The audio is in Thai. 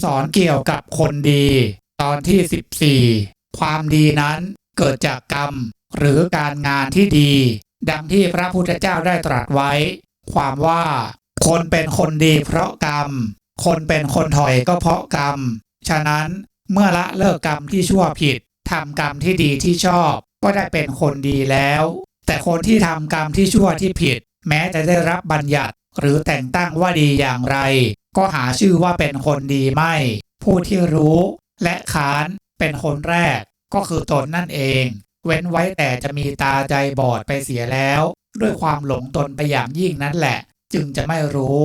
ำสอนเกี่ยวกับคนดี ตอนที่ 14 ความดีนั้นเกิดจากกรรม หรือการงานที่ดี ดังที่พระพุทธเจ้าได้ตรัสไว้ ความว่า คนเป็นคนดีเพราะกรรม คนเป็นคนถอยก็เพราะกรรม ฉะนั้นเมื่อละเลิกกรรมที่ชั่วผิดทำกรรมที่ดีที่ชอบ ก็ได้เป็นคนดีแล้ว แต่คนที่ทำกรรมที่ชั่วที่ผิด แม้จะได้รับบัญญัติหรือแต่งตั้งว่าดีอย่างไร ก็หาชื่อว่าเป็นคนดีไม่ ผู้ที่รู้ และขานเป็นคนแรก ก็คือตนนั่นเอง เว้นไว้แต่จะมีตาใจบอดไปเสียแล้ว ด้วยความหลงตนไปอย่างยิ่งนั่นแหละ จึงจะไม่รู้